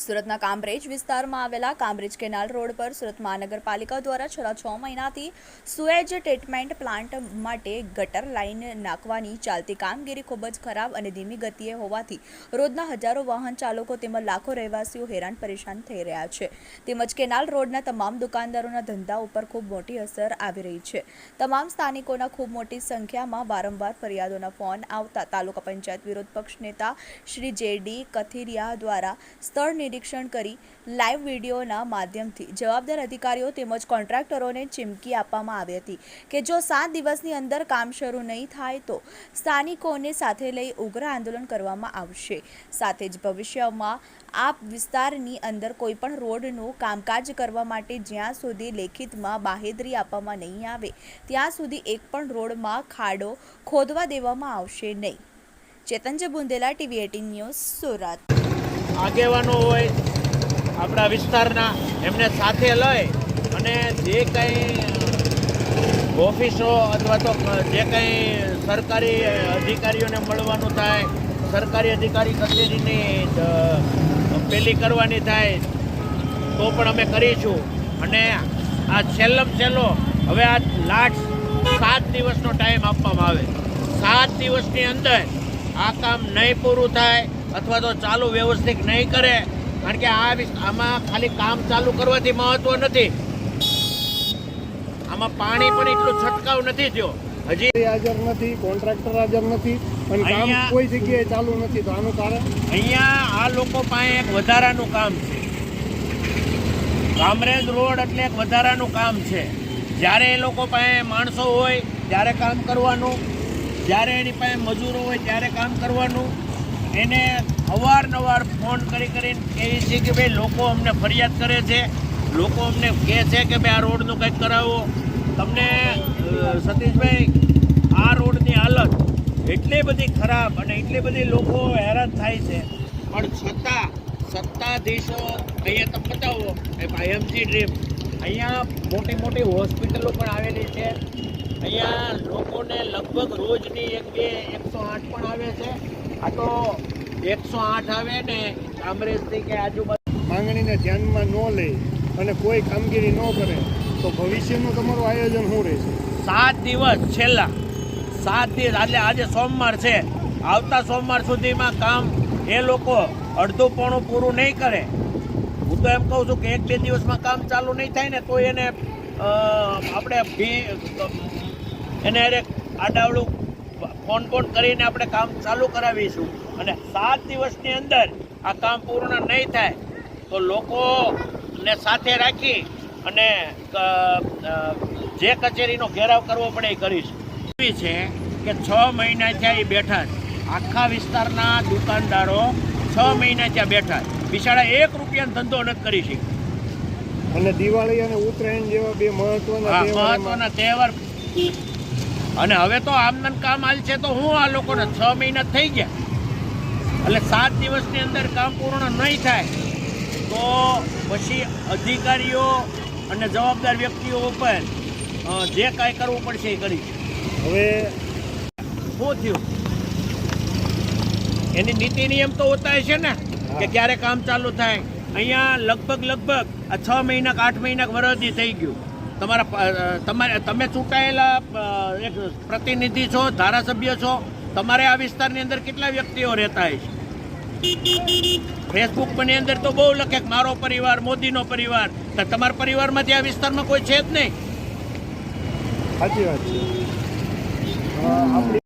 સુરતના કામરેજ વિસ્તારમાં આવેલા કામરેજ કેનાલ રોડ પર સુરત મહાનગરપાલિકા દ્વારા છેલ્લા છ મહિનાથી સુએજ ટ્રીટમેન્ટ પ્લાન્ટ માટે ગટર લાઇન નાખવાની ચાલતી કામગીરી ખૂબ જ ખરાબ અને ધીમી ગતિએ હોવાથી રોજના હજારો વાહન ચાલકો તેમજ લાખો રહેવાસીઓ હેરાન પરેશાન થઈ રહ્યા છે. તેમજ કેનાલ રોડના તમામ દુકાનદારોના ધંધા ઉપર ખૂબ મોટી અસર આવી રહી છે. તમામ સ્થાનિકોના ખૂબ મોટી સંખ્યામાં વારંવાર ફરિયાદોના ફોન આવતા તાલુકા પંચાયત વિરોધ પક્ષ નેતા શ્રી જે ડી કથિરિયા દ્વારા સ્થળ નિરીક્ષણ કરી લાઈવ વિડીયોના માધ્યમથી જવાબદાર અધિકારીઓ તેમજ કોન્ટ્રાક્ટરોને ચીમકી આપવામાં આવી હતી કે જો સાત દિવસની અંદર કામ શરૂ નહીં થાય તો સ્થાનિકોને સાથે લઈ ઉગ્ર આંદોલન કરવામાં આવશે. સાથે જ ભવિષ્યમાં આ વિસ્તારની અંદર કોઈ પણ રોડનું કામકાજ કરવા માટે જ્યાં સુધી લેખિતમાં બાહેદરી આપવામાં નહીં આવે, ત્યાં સુધી એક પણ રોડમાં ખાડો ખોદવા દેવામાં આવશે નહીં. Chetanji Bundela, TV eighteen news Surat. આગેવાનો હોય, આપણા વિસ્તારના, એમને સાથે લઈ અને જે કંઈ ઓફિસો અથવા તો જે કંઈ સરકારી અધિકારીઓને મળવાનું થાય, સરકારી અધિકારી કચેરીની પેલી કરવાની થાય, તો પણ અમે કરીશું અને આ છેલ્લમ છેલ્લો, હવે આ લાસ્ટ સાત દિવસનો ટાઈમ આપવામાં આવે. સાત દિવસની અંદર આ કામ નહીં પૂરું થાય અથવા તો ચાલુ વ્યવસ્થિત નહીં કરે કારણ કે આ આમાં ખાલી કામ ચાલુ કરવાથી મહત્વ નથી. આમાં પાણી પણ એટલું છંટકાવ નથી થયો. હજી હાજર નથી કોન્ટ્રાક્ટર હાજર નથી અને કામ કોઈ જગ્યાએ ચાલુ નથી તો આનું કારણ? અહીંયા આ લોકો પાસે એક વધારાનું કામ છે. કામરેજ રોડ એટલે એક વધારાનું કામ છે. જ્યારે એ લોકો પાસે માણસો હોય ત્યારે કામ કરવાનું. જ્યારે એની પાસે મજૂરો હોય ત્યારે કામ કરવાનું. એને અવારનવાર ફોન કરી કરીને કહે છે કે ભાઈ, લોકો અમને ફરિયાદ કરે છે. લોકો અમને કહે છે કે ભાઈ, આ રોડનું કંઈક કરાવો. તમને સતીશભાઈ, આ રોડની હાલત એટલી બધી ખરાબ અને એટલી બધી લોકો હેરાન થાય છે. પણ છતાં, સત્તાધીશો, અહીંયા તમે બતાવો એમસી ડ્રીમ અહીંયા મોટી મોટી હોસ્પિટલો પણ આવેલી છે. અહીંયા લોકોને લગભગ રોજની એક બે એકસો આઠ પણ આવે છે. આ તો એકસો આઠ આવે ને કામરેજથી કે આજુબાજુ. માંગણીને ધ્યાનમાં ન લે અને કોઈ કામગીરી ન કરે તો ભવિષ્યનું તમારું આયોજન શું રહેશે? સાત દિવસ છેલ્લા. સાત દિવસ. એટલે આજે સોમવાર છે. આવતા સોમવાર સુધીમાં કામ એ લોકો અડધું પોણું પૂરું નહીં કરે. હું તો એમ કહું છું કે એક બે દિવસમાં કામ ચાલુ નહીં થાય ને તો એને આપણે ભી એને આડાવડું ફોન ફોન કરીને આપણે કામ ચાલુ કરાવીશું અને સાત દિવસની અંદર આ કામ પૂર્ણ નહીં થાય તો લોકોને સાથે રાખી અને જે કચેરીનો ઘેરાવ કરવો પડે એ કરીશું. એવી છે કે છ મહિના થયા એ બેઠા આખા વિસ્તારના દુકાનદારો છ મહિના ત્યાં બેઠા. બિચારા એક રૂપિયાનો ધંધો નથી કરી શક્યા. અને દિવાળી અને ઉત્તરાયણ જેવા બે મહત્વના મહત્વના તહેવાર અને હવે તો આમદન કામ હાલ છે તો હું આ લોકોને છ મહિના થઈ ગયા. એટલે સાત દિવસની અંદર કામ પૂર્ણ નહીં થાય. તો પછી અધિકારીઓ અને જવાબદાર વ્યક્તિઓ ઉપર જે કાંઈ કરવું પડશે એ કરી. હવે શું થયું? એની નીતિ નિયમ તો હોતા છે ને, કે ક્યારે કામ ચાલુ થાય. અહીંયા લગભગ લગભગ આ છ મહિના આઠ મહિના વરસથી થઈ ગયું. તમારા તમારે, તમે ચૂંટાયેલા એક પ્રતિનિધિ છો, ધારાસભ્ય છો, તમારે આ વિસ્તારની અંદર કેટલા વ્યક્તિઓ રહેતા હોય ફેસબુક ફેસબુકની અંદર તો બહુ લખે મારો પરિવાર, મોદીનો પરિવાર, તો તમારા પરિવારમાંથી આ વિસ્તારમાં કોઈ છે જ નહીં? સાચી વાત છે.